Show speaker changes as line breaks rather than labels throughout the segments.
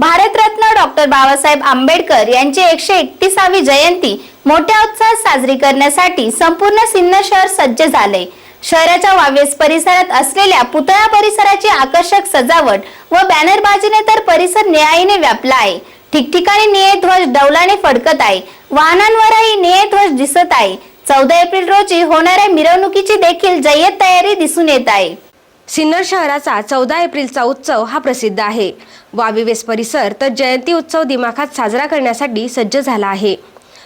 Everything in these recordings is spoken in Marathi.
भारतरत्न डॉक्टर बाबासाहेब आंबेडकर यांची एकशे एकतीसावी जयंती मोठ्या उत्साहात साजरी करण्यासाठी संपूर्ण सिन्नर शहर सज्ज झाले. शहराच्या वावेस परिसरात असलेल्या पुतळा परिसराची आकर्षक सजावट व बॅनरबाजीने तर परिसर निळाईने व्यापला आहे. ठिकठिकाणी निळे ध्वज डौलाने फडकत आहे. वाहनांवरही निळे ध्वज दिसत आहे. चौदा एप्रिल रोजी होणाऱ्या मिरवणुकीची देखील जय्यत तयारी दिसून येत आहे.
सिन्नर शहराचा चौदा एप्रिलचा उत्सव हा प्रसिद्ध आहे. वाविवेस परिसर तर जयंती उत्सव दिमाखात साजरा करण्यासाठी सज्ज झाला आहे.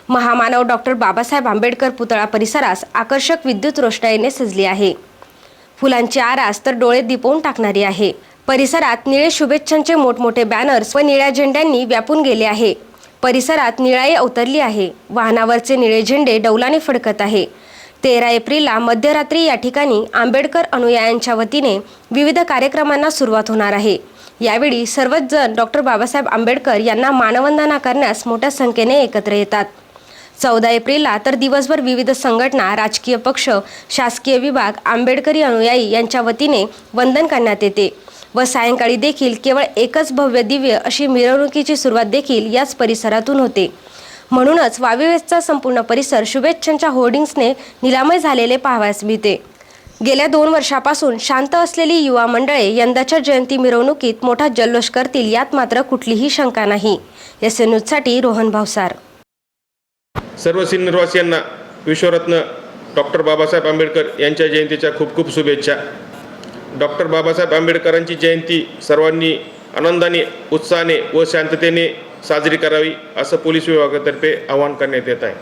महामानव डॉक्टर बाबासाहेब आंबेडकर पुतळा परिसरास आकर्षक विद्युत रोषणाईने सजली आहे. फुलांची आरास तर डोळे दिपवून टाकणारी आहे. परिसरात निळे शुभेच्छांचे मोठमोठे बॅनर्स व निळ्या झेंड्यांनी व्यापून गेले आहे. परिसरात निळाई अवतरली आहे. वाहनावरचे निळे झेंडे डौलाने फडकत आहे. तेरा एप्रिलला मध्यरात्री या ठिकाणी आंबेडकर अनुयायांच्या वतीने विविध कार्यक्रमांना सुरुवात होणार आहे. यावेळी सर्वच जण डॉक्टर बाबासाहेब आंबेडकर यांना मानवंदना करण्यास मोठ्या संख्येने एकत्र येतात. चौदा एप्रिलला तर दिवसभर विविध संघटना राजकीय पक्ष शासकीय विभाग आंबेडकरी अनुयायी यांच्या वतीने वंदन करण्यात येते व सायंकाळी देखील केवळ एकच भव्य दिव्य अशी मिरवणुकीची सुरुवात देखील याच परिसरातून होते. म्हणूनच वाविवेसचा संपूर्ण परिसर शुभेच्छांच्या होर्डिंग्सने निलामय झालेले पाहावयास मिळते. गेल्या दोन वर्षापासून शांत असलेली युवा मंडळे यंदाच्या जयंती मिरवणुकीत मोठा जल्लोष करतील यात मात्र कुठलीही शंका नाही. एस एन न्यूजसाठी रोहन भावसार.
सर्व सिन्नरवासियांना विश्वरत्न डॉक्टर बाबासाहेब आंबेडकर यांच्या जयंतीच्या खूप खूप शुभेच्छा. डॉक्टर बाबासाहेब आंबेडकरांची जयंती सर्वांनी आनंदाने उत्साहाने व शांततेने साजरी करावी असं पोलीस विभागातर्फे आवाहन करण्यात येत आहे.